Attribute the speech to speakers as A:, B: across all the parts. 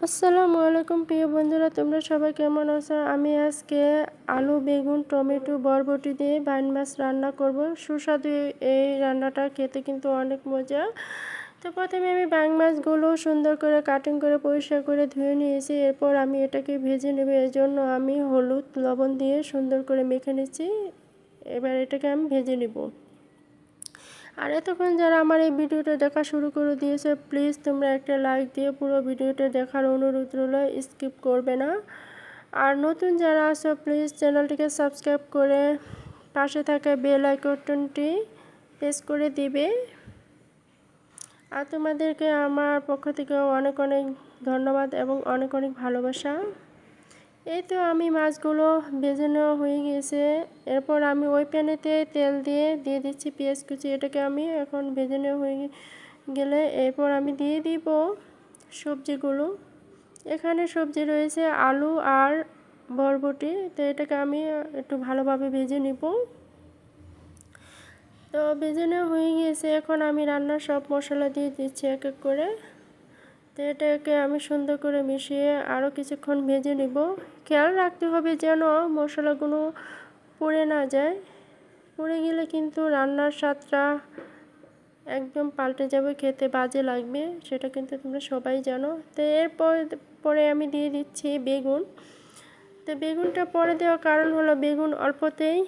A: আসসালামু আলাইকুম প্রিয় বন্ধুরা, তোমরা সবাই কেমন আছো? আমি আজকে আলু, বেগুন, টমেটো, বরবটি দিয়ে বাইন মাছ রান্না করব। সুস্বাদু এই রান্নাটা খেতে কিন্তু অনেক মজা। তো প্রথমে আমি বাইন মাছগুলো সুন্দর করে কাটিং করে পরিষ্কার করে ধুয়ে নিয়েছি। এরপর আমি এটাকে ভেজে নেব। এর জন্য আমি হলুদ লবণ দিয়ে সুন্দর করে মেখে নিচ্ছি। এবার এটাকে আমি ভেজে নেব। আর এতক্ষণ যারা আমার এই ভিডিওটা দেখা শুরু করে দিয়েছে প্লিজ তোমরা একটা লাইক দিয়ে পুরো ভিডিওটা দেখার অনুরোধ রইল স্কিপ করবে না। আর নতুন যারা আছো প্লিজ চ্যানেলটিকে সাবস্ক্রাইব করে পাশে থাকা বেল আইকনটি প্রেস করে দিবে। আর তোমাদেরকে আমার পক্ষ থেকে অনেক অনেক ধন্যবাদ এবং অনেক অনেক ভালোবাসা। এই তো আমি মাছগুলো ভেজে নেওয়া হয়ে গিয়েছে এরপর আমি ওই প্যানেতে তেল দিয়ে দিয়ে দিচ্ছি পেঁয়াজ কুচি। এটাকে আমি এখন ভেজে নেওয়া হয়ে গেলে এরপর আমি দিয়ে দিব সবজিগুলো। এখানে সবজি রয়েছে আলু আর বরবটি। তো এটাকে আমি একটু ভালোভাবে ভেজে নিব। তো ভেজে নেওয়া হয়ে গিয়েছে এখন আমি রান্নার সব মশলা দিয়ে দিচ্ছি এক এক করে। তো এটাকে আমি সুন্দর করে মিশিয়ে আরও কিছুক্ষণ ভেজে নেব। খেয়াল রাখতে হবে যেন মশলাগুলো পুড়ে না যায়। পুড়ে গেলে কিন্তু রান্নার স্বাদটা একদম পাল্টে যাবে, খেতে বাজে লাগবে, সেটা কিন্তু তোমরা সবাই জানো। তো এরপর, পরে আমি দিয়ে দিচ্ছি বেগুন। তো বেগুনটা পরে দেওয়ার কারণ হলো বেগুন অল্পতেই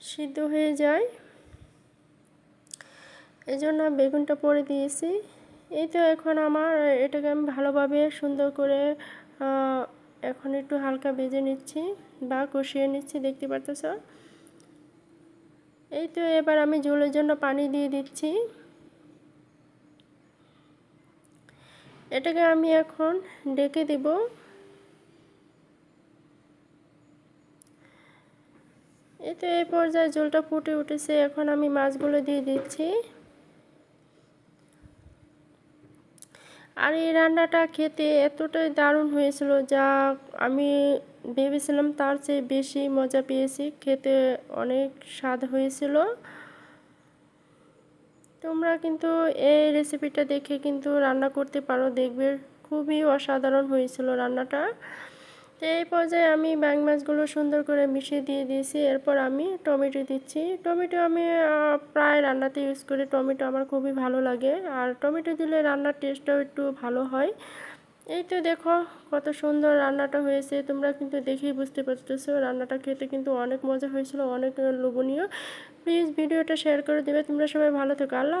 A: সিদ্ধ হয়ে যায়। এজন্য বেগুনটা পরে দিয়েছি। এই তো এখন আমার, এটাকে আমি ভালোভাবে সুন্দর করে এখন একটু হালকা ভেজে নিচ্ছি বা কষিয়ে নিচ্ছি, দেখতে পারতেছ? এই তো এবার আমি ঝোলের জন্য পানি দিয়ে দিচ্ছি। এটাকে আমি এখন ডেকে দেব। এই তো এই পর্যায়ে জলটা ফুটে উঠেছে, এখন আমি মাছগুলো দিয়ে দিচ্ছি। আর এই রান্নাটা খেতে এতটাই দারুণ হয়েছিল যা আমি ভেবেছিলাম তার চেয়ে বেশি মজা পেয়েছি। খেতে অনেক স্বাদ হয়েছিল। তোমরা কিন্তু এই রেসিপিটা দেখে কিন্তু রান্না করতে পারো, দেখবে। খুবই অসাধারণ হয়েছিল রান্নাটা। তো এই পর্যায়ে আমি ব্যাং মাছগুলো সুন্দর করে মিশিয়ে দিয়ে দিয়েছি। এরপর আমি টমেটো দিচ্ছি। টমেটো আমি প্রায় রান্নাতে ইউজ করি। টমেটো আমার খুবই ভালো লাগে। আর টমেটো দিলে রান্নার টেস্টটাও একটু ভালো হয়। এই তো দেখো কত সুন্দর রান্নাটা হয়েছে। তোমরা কিন্তু দেখেই বুঝতে পারতেছো রান্নাটা খেতে কিন্তু অনেক মজা হয়েছিল, অনেক লোভনীয়। প্লিজ ভিডিওটা শেয়ার করে দেবে। তোমরা সবাই ভালো থেকো। আল্লাহ